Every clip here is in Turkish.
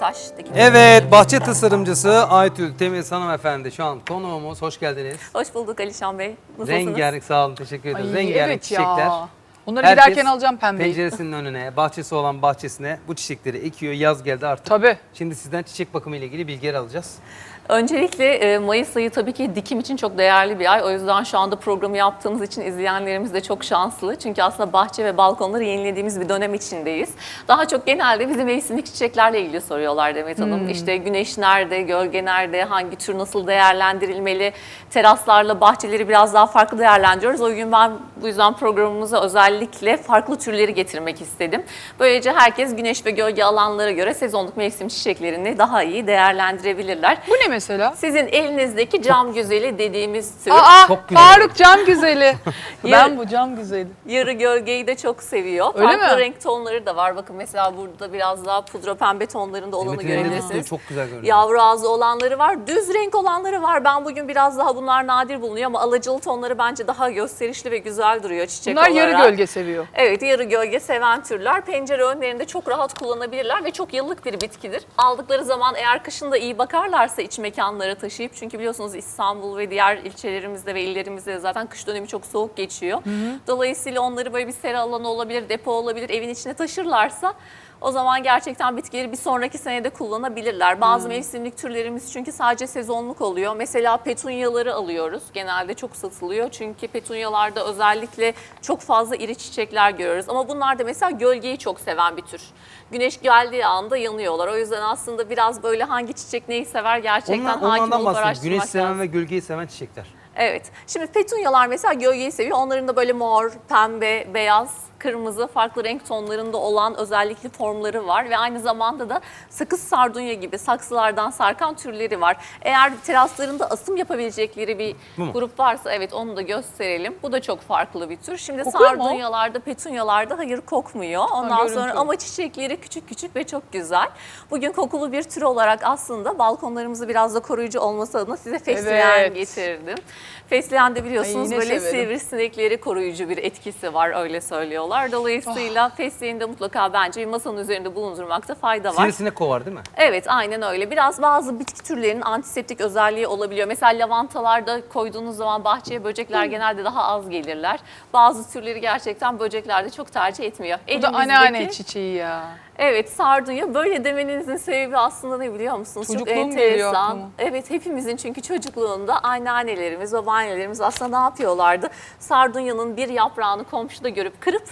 Taş dikim. Evet, bahçe tasarımcısı Aytül Temiz hanımefendi şu an konuğumuz. Hoş geldiniz. Hoş bulduk Alişan Bey. Nasılsınız? Rengarenk, sağ olun, teşekkür ederiz. Ay, Rengarenk evet çiçekler. Onları Herkes giderken alacağım pembeyi. Penceresinin önüne, bahçesi olan bahçesine bu çiçekleri ekiyor. Yaz geldi artık. Tabii. Şimdi sizden çiçek bakımı ile ilgili bilgiler alacağız. Öncelikle e, Mayıs ayı tabii ki dikim için çok değerli bir ay. O yüzden şu anda programı yaptığımız için izleyenlerimiz de çok şanslı. Çünkü aslında bahçe ve balkonları yenilediğimiz bir dönem içindeyiz. Daha çok genelde bizi mevsimlik çiçeklerle ilgili soruyorlar Demet Hanım. Hmm. İşte güneş nerede, gölge nerede, hangi tür nasıl değerlendirilmeli, teraslarla bahçeleri biraz daha farklı değerlendiriyoruz. O gün ben bu yüzden programımıza özellikle farklı türleri getirmek istedim. Böylece herkes güneş ve gölge alanlara göre sezonluk mevsim çiçeklerini daha iyi değerlendirebilirler. Bu ne mesela? Sizin elinizdeki cam güzeli dediğimiz tür. Aa, Çok güzel. Faruk cam güzeli. ben bu cam güzeli. Yarı gölgeyi de çok seviyor. Öyle Farklı mi? renk tonları da var. Bakın mesela burada biraz daha pudra pembe tonlarında olanı elinde görebilirsiniz. tutuyor, çok güzel görünüyor. Yavru ağzı olanları var. Düz renk olanları var. Ben bugün biraz daha bunlar nadir bulunuyor ama alacalı tonları bence daha gösterişli ve güzel duruyor çiçek Bunlar olarak. yarı gölge seviyor. Evet yarı gölge seven türler pencere önlerinde çok rahat kullanabilirler ve çok yıllık bir bitkidir. Aldıkları zaman eğer kışın da iyi bakarlarsa iç mekanlara taşıyıp çünkü biliyorsunuz İstanbul ve diğer ilçelerimizde ve illerimizde de zaten kış dönemi çok soğuk geçiyor. Dolayısıyla onları böyle bir sera alanı olabilir, depo olabilir evin içine taşırlarsa o zaman gerçekten bitkileri bir sonraki senede kullanabilirler. Bazı mevsimlik türlerimiz çünkü sadece sezonluk oluyor. Mesela petunyaları alıyoruz. Genelde çok satılıyor. Çünkü petunyalarda özellikle çok fazla iri çiçekler görüyoruz. Ama bunlar da mesela gölgeyi çok seven bir tür. Güneş geldiği anda yanıyorlar. O yüzden aslında biraz böyle hangi çiçek neyi sever gerçekten Onlar, hakim olup araştırmak Güneş seven lazım. ve gölgeyi seven çiçekler. Evet. Şimdi petunyalar mesela gölgeyi seviyor. Onların da böyle mor, pembe, beyaz, kırmızı farklı renk tonlarında olan özellikli formları var ve aynı zamanda da sakız sardunya gibi saksılardan sarkan türleri var. Eğer teraslarında asım yapabilecekleri bir Bu mu? grup varsa evet onu da gösterelim. Bu da çok farklı bir tür. Şimdi Kokuyor mu? sardunyalarda, petunyalarda hayır kokmuyor. Ondan görüntü. sonra ama çiçekleri küçük küçük ve çok güzel. Bugün kokulu bir tür olarak aslında balkonlarımızı biraz da koruyucu olması adına size fesleğen Evet. getirdim. Fesleğen de biliyorsunuz Ay, yine böyle severim. sivrisinekleri koruyucu bir etkisi var öyle söylüyorlar. Dolayısıyla fesleğeni de mutlaka bence bir masanın üzerinde bulundurmakta fayda var. Sivrisinek kovar değil mi? Evet aynen öyle. Biraz bazı bitki türlerinin antiseptik özelliği olabiliyor. Mesela lavantalarda koyduğunuz zaman bahçeye böcekler genelde daha az gelirler. Bazı türleri gerçekten böcekler de çok tercih etmiyor. Bu da Elimizdeki- anneanne çiçeği ya. Evet sardunya böyle demenizin sebebi aslında ne biliyor musunuz? Çok Çocukluğum geliyor enteresan. Evet hepimizin çünkü çocukluğunda anneannelerimiz, babaannelerimiz aslında ne yapıyorlardı? Sardunyanın bir yaprağını komşuda görüp kırıp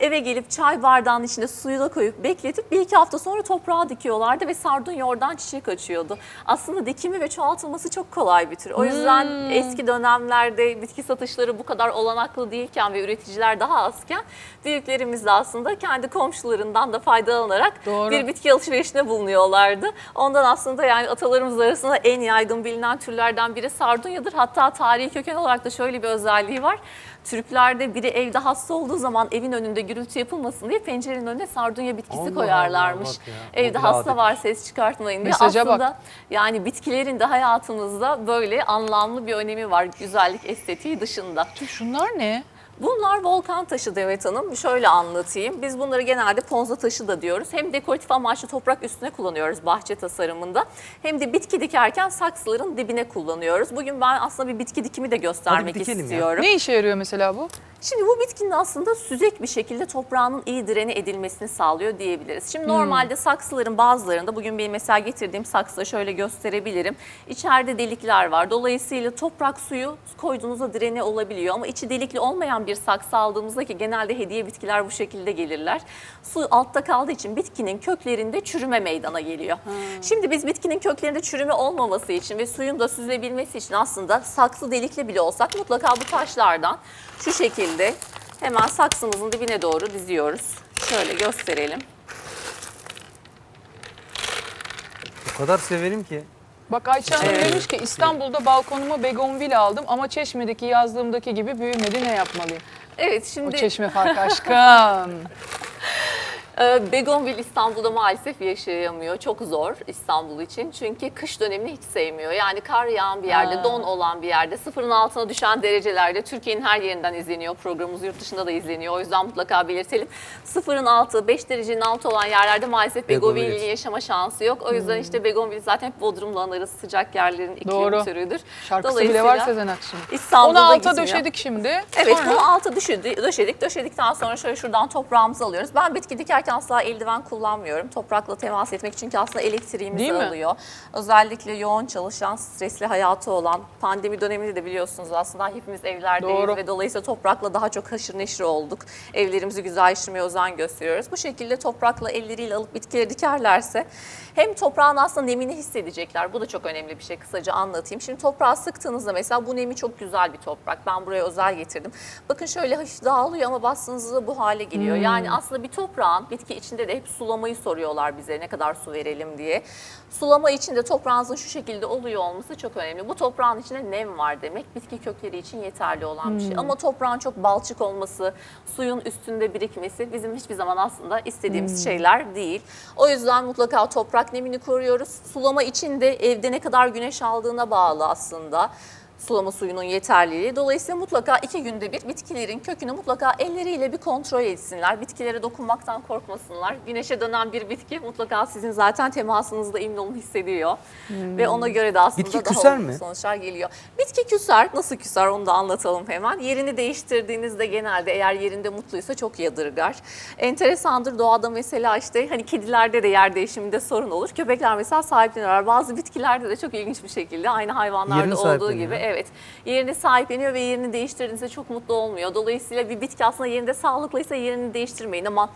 eve gelip çay bardağının içine suyu da koyup bekletip bir iki hafta sonra toprağa dikiyorlardı ve sardunya oradan çiçek açıyordu. Aslında dikimi ve çoğaltılması çok kolay bir tür. O yüzden Hmm. eski dönemlerde bitki satışları bu kadar olanaklı değilken ve üreticiler daha azken büyüklerimiz de aslında kendi komşularından da faydalanarak Doğru. bir bitki alışverişine bulunuyorlardı. Ondan aslında yani atalarımız arasında en yaygın bilinen türlerden biri sardunyadır. Hatta tarihi köken olarak da şöyle bir özelliği var. Türklerde biri evde hasta olduğu zaman evin önünde gürültü yapılmasın diye pencerenin önüne sardunya bitkisi Allah koyarlarmış. Allah, bak Evde hasta var ses çıkartmayın diye. Mesaja bak. aslında yani bitkilerin de hayatımızda böyle anlamlı bir önemi var güzellik estetiği dışında. Şunlar ne? Bunlar volkan taşı Demet Hanım. Şöyle anlatayım. Biz bunları genelde ponza taşı da diyoruz. Hem dekoratif amaçlı toprak üstüne kullanıyoruz bahçe tasarımında. Hem de bitki dikerken saksıların dibine kullanıyoruz. Bugün ben aslında bir bitki dikimi de göstermek dikelim ya. istiyorum. Ne işe yarıyor mesela bu? Şimdi bu bitkinin aslında süzek bir şekilde toprağının iyi direne edilmesini sağlıyor diyebiliriz. Şimdi normalde saksıların bazılarında bugün benim mesela getirdiğim saksıda şöyle gösterebilirim. İçeride delikler var. Dolayısıyla toprak suyu koyduğunuzda direne olabiliyor ama içi delikli olmayan bir saksı aldığımızda ki genelde hediye bitkiler bu şekilde gelirler. Su altta kaldığı için bitkinin köklerinde çürüme meydana geliyor. Şimdi biz bitkinin köklerinde çürüme olmaması için ve suyun da süzülebilmesi için aslında saksı delikli bile olsak mutlaka bu taşlardan şu şekilde hemen saksımızın dibine doğru diziyoruz. Şöyle gösterelim. O kadar severim ki. Bak Ayça Hanım Evet. demiş ki İstanbul'da balkonuma begonvil aldım ama Çeşme'deki yazdığımdaki gibi büyümedi ne yapmalıyım? Evet O şimdi çeşme farkı aşkım. Ee, Begonvil İstanbul'da maalesef yaşayamıyor. Çok zor İstanbul için. Çünkü kış dönemini hiç sevmiyor. Yani kar yağan bir yerde, Ha. don olan bir yerde, sıfırın altına düşen derecelerde Türkiye'nin her yerinden izleniyor. Programımız yurt dışında da izleniyor. O yüzden mutlaka belirtelim. Sıfırın altı, 5 derecenin altı olan yerlerde maalesef Begonvil Begonvil'in yetişiyor. yaşama şansı yok. O yüzden işte Begonvil zaten hep Bodrum'la anarız. Sıcak yerlerin iklim Doğru. türüdür. Şarkısı bile var Sezen Aksu'nun. İstanbul'da Onu alta gitmiyor. döşedik şimdi. Evet Sonra- bunu alta düşürdü, döşedik. Döşedikten sonra şöyle şuradan toprağımızı alıyoruz. Ben bitki dikerken asla eldiven kullanmıyorum. Toprakla temas etmek çünkü aslında elektriğimizi Değil mi? alıyor. Özellikle yoğun çalışan, stresli hayatı olan, pandemi döneminde de biliyorsunuz aslında hepimiz evlerdeyiz Doğru. ve dolayısıyla toprakla daha çok haşır neşir olduk. Evlerimizi güzelleştirmeye özen gösteriyoruz. Bu şekilde toprakla elleriyle alıp bitkileri dikerlerse hem toprağın aslında nemini hissedecekler. Bu da çok önemli bir şey. Kısaca anlatayım. Şimdi toprağı sıktığınızda mesela bu nemi çok güzel bir toprak. Ben buraya özel getirdim. Bakın şöyle hafif dağılıyor ama bastığınızda bu hale geliyor. Yani aslında bir toprağın bitki içinde de hep sulamayı soruyorlar bize ne kadar su verelim diye. Sulama içinde toprağınızın şu şekilde oluyor olması çok önemli. Bu toprağın içinde nem var demek. Bitki kökleri için yeterli olan bir şey. Ama toprağın çok balçık olması, suyun üstünde birikmesi bizim hiçbir zaman aslında istediğimiz şeyler değil. O yüzden mutlaka toprak nemini koruyoruz. Sulama için de evde ne kadar güneş aldığına bağlı aslında sulama suyunun yeterliliği. Dolayısıyla mutlaka iki günde bir bitkilerin kökünü mutlaka elleriyle bir kontrol etsinler. Bitkilere dokunmaktan korkmasınlar. Güneşe dönen bir bitki mutlaka sizin zaten temasınızda emin olun hissediyor. Ve ona göre de aslında Bitki daha mi? sonuçlar geliyor. Bitki küser. Nasıl küser onu da anlatalım hemen. Yerini değiştirdiğinizde genelde eğer yerinde mutluysa çok yadırgar. Enteresandır doğada mesela işte hani kedilerde de yer değişiminde sorun olur. Köpekler mesela sahipleniyorlar. Bazı bitkilerde de çok ilginç bir şekilde aynı hayvanlarda Yerini olduğu gibi evet yerini sahipleniyor ve yerini değiştirdiğinizde çok mutlu olmuyor. Dolayısıyla bir bitki aslında yerinde sağlıklıysa yerini değiştirmeyin ama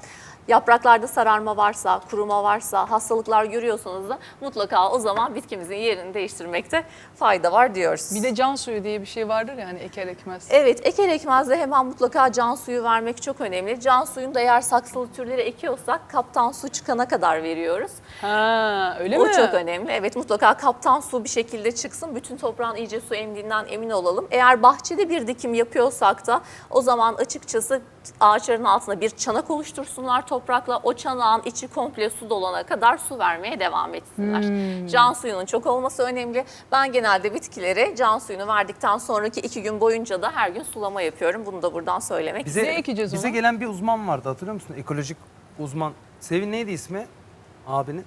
yapraklarda sararma varsa, kuruma varsa, hastalıklar görüyorsanız da mutlaka o zaman bitkimizin yerini değiştirmekte fayda var diyoruz. Bir de can suyu diye bir şey vardır yani eker ekmez. Evet, eker ekmezde hemen mutlaka can suyu vermek çok önemli. Can suyunu da eğer saksılı türleri ekiyorsak kaptan su çıkana kadar veriyoruz. Ha öyle o mi? çok önemli. Evet mutlaka kaptan su bir şekilde çıksın. Bütün toprağın iyice su emdiğinden emin olalım. Eğer bahçede bir dikim yapıyorsak da o zaman açıkçası ağaçların altına bir çanak oluştursunlar toprakla. O çanağın içi komple su dolana kadar su vermeye devam etsinler. Hmm. Can suyunun çok olması önemli. Ben genelde bitkilere can suyunu verdikten sonraki iki gün boyunca da her gün sulama yapıyorum. Bunu da buradan söylemek Bize, Ne ekeceğiz bize gelen bir uzman vardı hatırlıyor musun? Ekolojik uzman. Sevin neydi ismi? Abinin?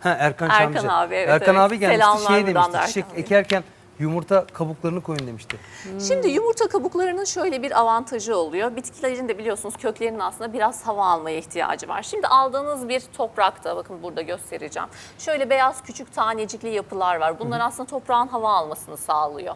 Ha Erkan Erkan abi, evet, Erkan evet. abi gelmişti Selamlar şey demişti. Çiçek Bey'e. ekerken yumurta kabuklarını koyun demişti. Şimdi yumurta kabuklarının şöyle bir avantajı oluyor. Bitkilerin de biliyorsunuz köklerinin aslında biraz hava almaya ihtiyacı var. Şimdi aldığınız bir toprakta bakın burada göstereceğim. Şöyle beyaz küçük tanecikli yapılar var. Bunlar aslında toprağın hava almasını sağlıyor.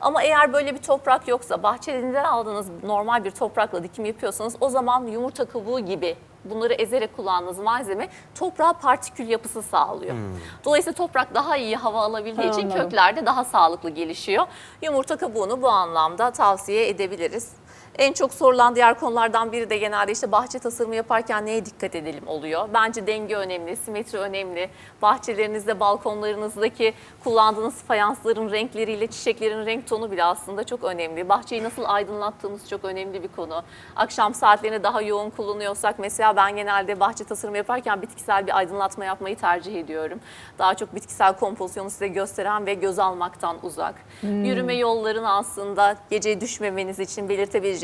Ama eğer böyle bir toprak yoksa bahçelerinden aldığınız normal bir toprakla dikim yapıyorsanız o zaman yumurta kabuğu gibi bunları ezerek kullandığınız malzeme toprağa partikül yapısı sağlıyor. Dolayısıyla toprak daha iyi hava alabildiği Ha, için anladım. kökler de daha sağlıklı gelişiyor. Yumurta kabuğunu bu anlamda tavsiye edebiliriz. En çok sorulan diğer konulardan biri de genelde işte bahçe tasarımı yaparken neye dikkat edelim oluyor. Bence denge önemli, simetri önemli. Bahçelerinizde, balkonlarınızdaki kullandığınız fayansların renkleriyle çiçeklerin renk tonu bile aslında çok önemli. Bahçeyi nasıl aydınlattığımız çok önemli bir konu. Akşam saatlerini daha yoğun kullanıyorsak mesela ben genelde bahçe tasarımı yaparken bitkisel bir aydınlatma yapmayı tercih ediyorum. Daha çok bitkisel kompozisyonu size gösteren ve göz almaktan uzak. Yürüme yollarını aslında gece düşmemeniz için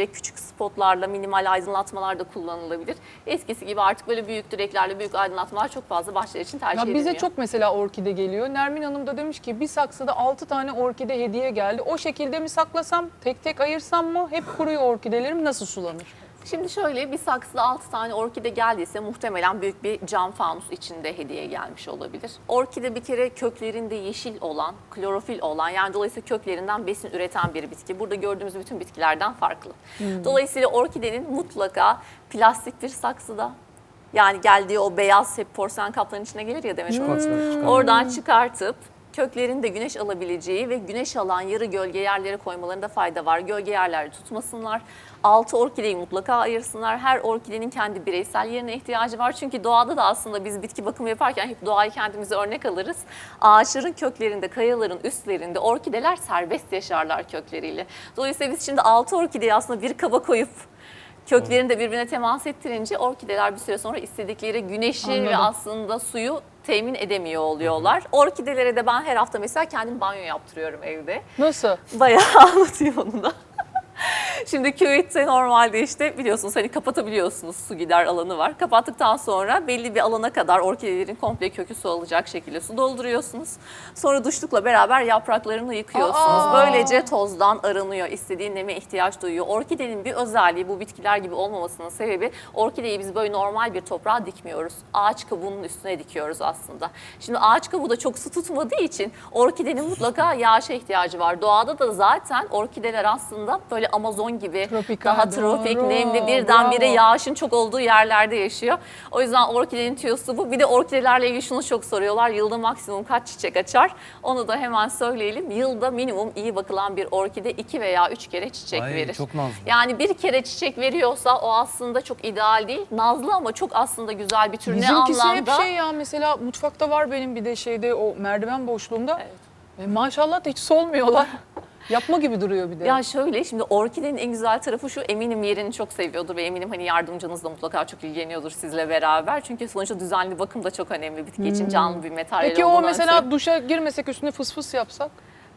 belirtebilecek küçük spotlarla minimal aydınlatmalar da kullanılabilir. Eskisi gibi artık böyle büyük direklerle büyük aydınlatmalar çok fazla bahçeler için tercih Ya edilmiyor. bize çok mesela orkide geliyor. Nermin Hanım da demiş ki bir saksıda 6 tane orkide hediye geldi. O şekilde mi saklasam, tek tek ayırsam mı? Hep kuruyor orkidelerim nasıl sulanır? Şimdi şöyle bir saksıda 6 tane orkide geldiyse muhtemelen büyük bir cam fanus içinde hediye gelmiş olabilir. Orkide bir kere köklerinde yeşil olan, klorofil olan yani dolayısıyla köklerinden besin üreten bir bitki. Burada gördüğümüz bütün bitkilerden farklı. Dolayısıyla orkidenin mutlaka plastik bir saksıda yani geldiği o beyaz hep porselen kapların içine gelir ya. Çıkartlar, çıkartlar. Oradan çıkartıp köklerin de güneş alabileceği ve güneş alan yarı gölge yerlere koymalarında fayda var. Gölge yerlerde tutmasınlar. Altı orkideyi mutlaka ayırsınlar. Her orkidenin kendi bireysel yerine ihtiyacı var. Çünkü doğada da aslında biz bitki bakımı yaparken hep doğayı kendimize örnek alırız. Ağaçların köklerinde, kayaların üstlerinde orkideler serbest yaşarlar kökleriyle. Dolayısıyla biz şimdi altı orkideyi aslında bir kaba koyup Köklerini de birbirine temas ettirince orkideler bir süre sonra istedikleri güneşi ve Anladım. aslında suyu temin edemiyor oluyorlar. Orkidelere de ben her hafta mesela kendim banyo yaptırıyorum evde. Nasıl? Bayağı anlatayım onu da. Şimdi küvette normalde işte biliyorsunuz hani kapatabiliyorsunuz su gider alanı var. Kapattıktan sonra belli bir alana kadar orkidelerin komple kökü su alacak şekilde su dolduruyorsunuz. Sonra duşlukla beraber yapraklarını yıkıyorsunuz. Aa! Böylece tozdan arınıyor. istediği neme ihtiyaç duyuyor. Orkidenin bir özelliği bu bitkiler gibi olmamasının sebebi orkideyi biz böyle normal bir toprağa dikmiyoruz. Ağaç kabuğunun üstüne dikiyoruz aslında. Şimdi ağaç kabuğu da çok su tutmadığı için orkidenin mutlaka yağışa ihtiyacı var. Doğada da zaten orkideler aslında böyle Amazon gibi Tropikal, daha tropik, doğru. nemli birdenbire Bravo. yağışın çok olduğu yerlerde yaşıyor. O yüzden orkidenin tüyosu bu. Bir de orkidelerle ilgili şunu çok soruyorlar. Yılda maksimum kaç çiçek açar? Onu da hemen söyleyelim. Yılda minimum iyi bakılan bir orkide iki veya üç kere çiçek Ay, verir. çok nazlı. Yani bir kere çiçek veriyorsa o aslında çok ideal değil. Nazlı ama çok aslında güzel bir tür. Ne Bizimkisi hep anlamda? şey ya mesela mutfakta var benim bir de şeyde o merdiven boşluğunda. Evet. E, maşallah da hiç solmuyorlar. Yapma gibi duruyor bir de. Ya şöyle şimdi orkidenin en güzel tarafı şu eminim yerini çok seviyordur ve eminim hani yardımcınız da mutlaka çok ilgileniyordur sizle beraber. Çünkü sonuçta düzenli bakım da çok önemli bitki için canlı bir materyal Hmm. Peki o olduğundan mesela ötürü. duşa girmesek üstüne fıs fıs yapsak?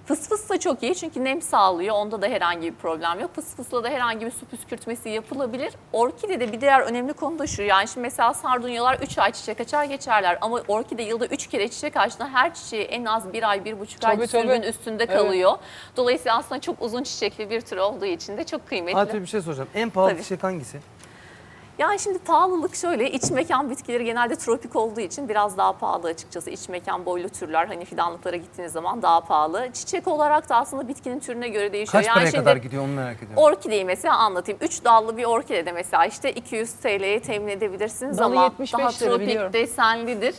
Fıs fıs da çok iyi çünkü nem sağlıyor. Onda da herhangi bir problem yok. Fıs fısla da herhangi bir su püskürtmesi yapılabilir. Orkidede bir diğer önemli konu da şu. Yani şimdi mesela sardunyalar 3 ay çiçek açar geçerler. Ama orkide yılda 3 kere çiçek açtığında her çiçeği en az 1 ay, 1,5 ay sürgün üstünde kalıyor. Dolayısıyla aslında çok uzun çiçekli bir tür olduğu için de çok kıymetli. Fatih bir şey soracağım. En pahalı Tabii. çiçek hangisi? Yani şimdi pahalılık şöyle iç mekan bitkileri genelde tropik olduğu için biraz daha pahalı açıkçası. İç mekan boylu türler hani fidanlıklara gittiğiniz zaman daha pahalı. Çiçek olarak da aslında bitkinin türüne göre değişiyor. Kaç yani paraya şimdi kadar gidiyor onu merak ediyorum. Orkideyi mesela anlatayım. 3 dallı bir orkide de mesela işte 200 TL'ye temin edebilirsiniz Dalı ama 75 daha lira tropik biliyorum. desenlidir.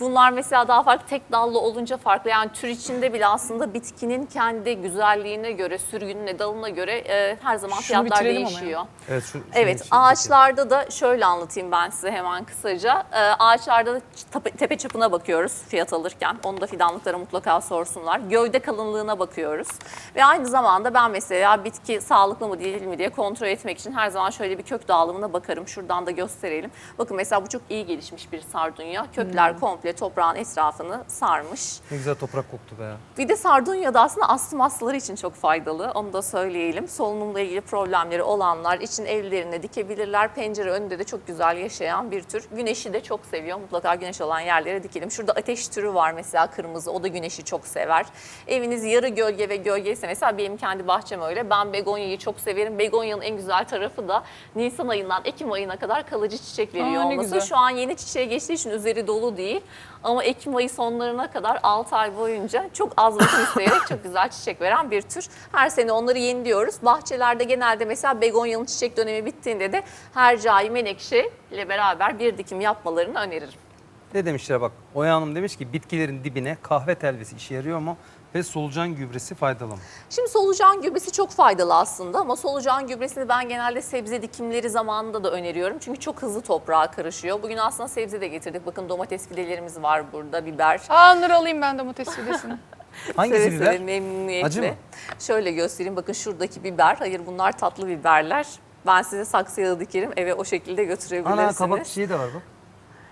Bunlar mesela daha farklı tek dallı olunca farklı. Yani tür içinde bile aslında bitkinin kendi güzelliğine göre, sürgününe, dalına göre e, her zaman Şunu fiyatlar bitirelim ama ya. değişiyor. Evet, şu, Evet, ağaçlarda da şöyle anlatayım ben size hemen kısaca. Ee, ağaçlarda da tepe, tepe çapına bakıyoruz fiyat alırken. Onu da fidanlıklara mutlaka sorsunlar. Gövde kalınlığına bakıyoruz. Ve aynı zamanda ben mesela bitki sağlıklı mı değil mi diye kontrol etmek için her zaman şöyle bir kök dağılımına bakarım. Şuradan da gösterelim. Bakın mesela bu çok iyi gelişmiş bir sardunya. Kökler Hmm. komple toprağın etrafını sarmış. Ne güzel toprak koktu be ya. Bir de sardunya da aslında astım hastaları için çok faydalı. Onu da söyleyelim. Solunumla ilgili problemleri olanlar için evlerine dikebilirler. Pencere önünde de çok güzel yaşayan bir tür. Güneşi de çok seviyor. Mutlaka güneş olan yerlere dikelim. Şurada ateş türü var mesela kırmızı. O da güneşi çok sever. Eviniz yarı gölge ve gölge ise mesela benim kendi bahçem öyle. Ben begonyayı çok severim. Begonyanın en güzel tarafı da Nisan ayından Ekim ayına kadar kalıcı çiçek veriyor Aa, olması. güzel. Şu an yeni çiçeğe geçtiği için üzeri dolu değil. Ama Ekim ayı sonlarına kadar 6 ay boyunca çok az bakım isteyerek çok güzel çiçek veren bir tür. Her sene onları yeniliyoruz. Bahçelerde genelde mesela begonyanın çiçek dönemi bittiğinde de hercai menekşe ile beraber bir dikim yapmalarını öneririm. Ne demişler bak. Oya Hanım demiş ki bitkilerin dibine kahve telvesi işe yarıyor mu? Ve solucan gübresi faydalı mı? Şimdi solucan gübresi çok faydalı aslında ama solucan gübresini ben genelde sebze dikimleri zamanında da öneriyorum. Çünkü çok hızlı toprağa karışıyor. Bugün aslında sebze de getirdik. Bakın domates fidelerimiz var burada, biber. Aa onları alayım ben domates fidesini. Hangisi Seve biber? seve, memnuniyetle. Acı mı? Şöyle göstereyim bakın şuradaki biber. Hayır bunlar tatlı biberler. Ben size saksıya da dikerim eve o şekilde götürebilirsiniz. Ana kabak çiçeği de var bak.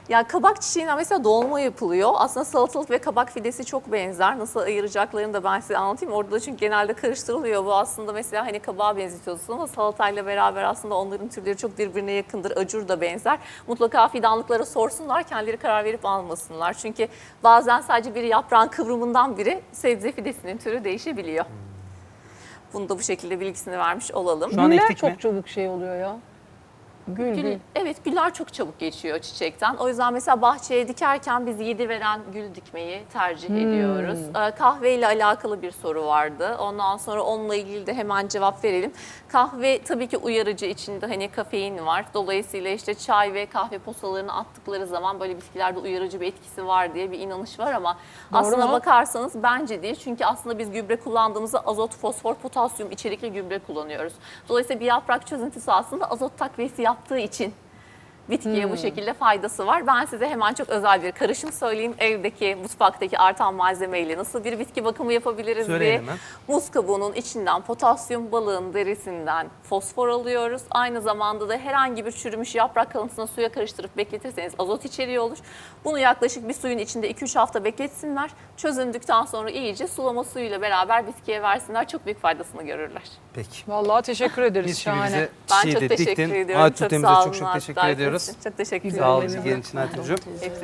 Ya kabak çiçeğinden mesela dolma yapılıyor. Aslında salatalık ve kabak fidesi çok benzer. Nasıl ayıracaklarını da ben size anlatayım. Orada da çünkü genelde karıştırılıyor. Bu aslında mesela hani kabağa benzetiyorsunuz ama salatayla beraber aslında onların türleri çok birbirine yakındır. Acur da benzer. Mutlaka fidanlıklara sorsunlar. Kendileri karar verip almasınlar. Çünkü bazen sadece bir yaprağın kıvrımından biri sebze fidesinin türü değişebiliyor. Bunu da bu şekilde bilgisini vermiş olalım. Şu an Güller ektik çok mi? çabuk şey oluyor ya. Gül Gül, gül. evet güller çok çabuk geçiyor çiçekten. O yüzden mesela bahçeye dikerken biz yedi veren gül dikmeyi tercih Hmm. ediyoruz. Ee, kahve ile alakalı bir soru vardı. Ondan sonra onunla ilgili de hemen cevap verelim. Kahve tabii ki uyarıcı içinde hani kafein var. Dolayısıyla işte çay ve kahve posalarını attıkları zaman böyle bitkilerde uyarıcı bir etkisi var diye bir inanış var ama Doğru aslında mu? bakarsanız bence değil. Çünkü aslında biz gübre kullandığımızda azot, fosfor, potasyum içerikli gübre kullanıyoruz. Dolayısıyla bir yaprak çözüntüsü aslında azot takviyesi yaptığı için Bitkiye bu şekilde faydası var. Ben size hemen çok özel bir karışım söyleyeyim. Evdeki, mutfaktaki artan malzemeyle nasıl bir bitki bakımı yapabiliriz Söyleyin diye. hemen. Muz kabuğunun içinden potasyum, balığın derisinden fosfor alıyoruz. Aynı zamanda da herhangi bir çürümüş yaprak kalıntısını suya karıştırıp bekletirseniz azot içeriği olur. Bunu yaklaşık bir suyun içinde 2-3 hafta bekletsinler. Çözündükten sonra iyice sulama suyuyla beraber bitkiye versinler. Çok büyük faydasını görürler. Peki. Vallahi teşekkür ederiz. Biz Şahane. bize Ben çiçeği çok de teşekkür diktin. ediyorum. Aytun çok Temiz'e sağ çok olun çok hatta teşekkür ediyoruz. İçin. Çok teşekkür ederim. Sağ olun ilgileriniz için. Hepsi